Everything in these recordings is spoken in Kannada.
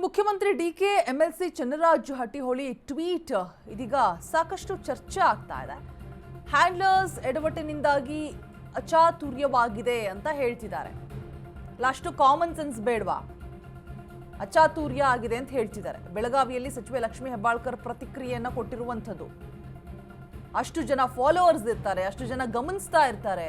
ಇನ್ನು ಮುಖ್ಯಮಂತ್ರಿ D K M L C Channaraj Hattiholi tweet, ಇದೀಗ ಸಾಕಷ್ಟು ಚರ್ಚೆ ಆಗ್ತಾ ಇದೆ. ಹ್ಯಾಂಡ್ಲರ್ಸ್ ಎಡವಟ್ಟಿನಿಂದಾಗಿ ಅಚಾತುರ್ಯವಾಗಿದೆ ಅಂತ ಹೇಳ್ತಿದ್ದಾರೆ. ಲಾಸ್ಟು ಕಾಮನ್ ಸೆನ್ಸ್ ಬೇಡವಾ? ಅಚಾತುರ್ಯ ಆಗಿದೆ ಅಂತ ಹೇಳ್ತಿದ್ದಾರೆ. ಬೆಳಗಾವಿಯಲ್ಲಿ ಸಚಿವೆ ಲಕ್ಷ್ಮೀ ಹೆಬ್ಬಾಳ್ಕರ್ ಪ್ರತಿಕ್ರಿಯೆಯನ್ನು ಕೊಟ್ಟಿರುವಂಥದ್ದು. ಅಷ್ಟು ಜನ ಫಾಲೋವರ್ಸ್ ಇರ್ತಾರೆ, ಅಷ್ಟು ಜನ ಗಮನಿಸ್ತಾ ಇರ್ತಾರೆ.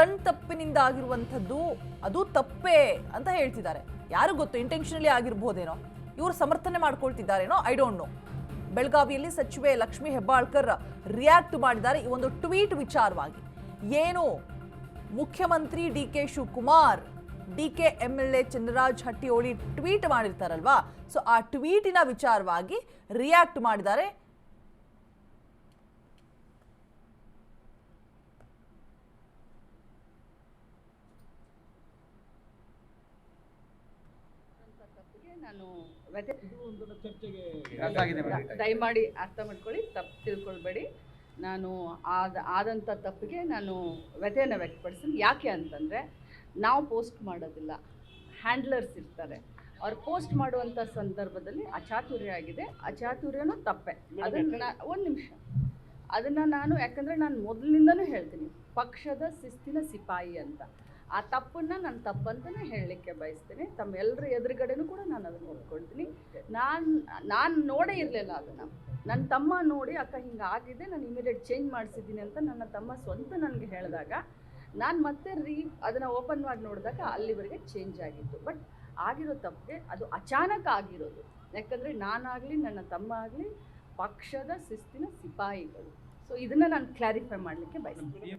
ಕಣ್ತಪ್ಪಿನಿಂದ ಆಗಿರುವಂಥದ್ದು ಅದು ತಪ್ಪೇ ಅಂತ ಹೇಳ್ತಿದ್ದಾರೆ. ಯಾರು ಗೊತ್ತು ಇಂಟೆನ್ಷನಲಿ ಆಗಿರ್ಬೋದೇನೋ, ಇವರು ಸಮರ್ಥನೆ ಮಾಡ್ಕೊಳ್ತಿದ್ದಾರೇನೋ ಐ ಡೋಂಟ್ ನೋ ಬೆಳಗಾವಿಯಲ್ಲಿ ಸಚಿವೆ ಲಕ್ಷ್ಮಿ ಹೆಬ್ಬಾಳ್ಕರ್ ರಿಯಾಕ್ಟ್ ಮಾಡಿದ್ದಾರೆ ಈ ಒಂದು ಟ್ವೀಟ್ ವಿಚಾರವಾಗಿ. ಏನು? ಮುಖ್ಯಮಂತ್ರಿ D K Shivakumar, D K M L A Chandraraj Hattiyoli tweet ಮಾಡಿರ್ತಾರಲ್ವಾ? So ಆ ಟ್ವೀಟಿನ ವಿಚಾರವಾಗಿ ರಿಯಾಕ್ಟ್ ಮಾಡಿದ್ದಾರೆ ನಾನು. ದಯಮಾಡಿ ಅರ್ಥ ಮಾಡ್ಕೊಳ್ಳಿ ತಪ್ಪು ತಿಳ್ಕೊಳ್ಬೇಡಿ. ನಾನು ಆದ ಆದಂಥ ತಪ್ಪಿಗೆ ನಾನು ವ್ಯಥೆಯನ್ನು ವ್ಯಕ್ತಪಡಿಸ್ತೀನಿ. ಯಾಕೆ ಅಂತಂದರೆ ನಾವು ಪೋಸ್ಟ್ ಮಾಡೋದಿಲ್ಲ. ಹ್ಯಾಂಡ್ಲರ್ಸ್ ಇರ್ತಾರೆ. ಅವ್ರು ಪೋಸ್ಟ್ ಮಾಡುವಂಥ ಸಂದರ್ಭದಲ್ಲಿ ಅಚಾತುರ್ಯ ಆಗಿದೆ. ಅಚಾತುರ್ಯನೂ ತಪ್ಪೆ. ಅದನ್ನು ಒಂದು ನಿಮಿಷ. ಅದನ್ನು ನಾನು ಯಾಕಂದರೆ ನಾನು ಮೊದಲಿನಿಂದನೂ ಹೇಳ್ತೀನಿ. ಪಕ್ಷದ ಶಿಸ್ತಿನ ಸಿಪಾಯಿ ಅಂತ. ಆ ತಪ್ಪನ್ನು ನಾನು ತಪ್ಪಂತಾನೆ ಹೇಳಲಿಕ್ಕೆ ಬಯಸ್ತೀನಿ. ತಮ್ಮೆಲ್ಲರ ಎದುರುಗಡೆನೂ ಕೂಡ ನಾನು ಅದನ್ನು ಒಪ್ಕೊಳ್ತೀನಿ ನಾನು ನಾನು ನೋಡೇ ಇರಲಿಲ್ಲ ಅದನ್ನು. ನನ್ನ ತಮ್ಮ ನೋಡಿ, ಅಕ್ಕ, ಹಿಂಗೆ ಆಗಿದೆ, ನಾನು ಇಮಿಡಿಯೇಟ್ ಚೇಂಜ್ ಮಾಡಿಸಿದ್ದೀನಿ ಅಂತ ನನ್ನ ತಮ್ಮ ಸ್ವಂತ ನನಗೆ ಹೇಳಿದಾಗ, ನಾನು ಮತ್ತೆ ರೀ, ಅದನ್ನು ಓಪನ್ ಮಾಡಿ ನೋಡಿದಾಗ ಅಲ್ಲಿವರೆಗೆ ಚೇಂಜ್ ಆಗಿತ್ತು. ಬಟ್ ಆಗಿರೋ ತಪ್ಪಿಗೆ ಅದು ಅಚಾನಕ್ ಆಗಿರೋದು. ಯಾಕಂದರೆ ನಾನಾಗಲಿ, ನನ್ನ ತಮ್ಮ ಆಗಲಿ, ಪಕ್ಷದ ಶಿಸ್ತಿನ ಸಿಪಾಯಿಗಳು. ಸೊ ಇದನ್ನು ನಾನು ಕ್ಲಾರಿಫೈ ಮಾಡಲಿಕ್ಕೆ ಬಯಸ್ತೀನಿ.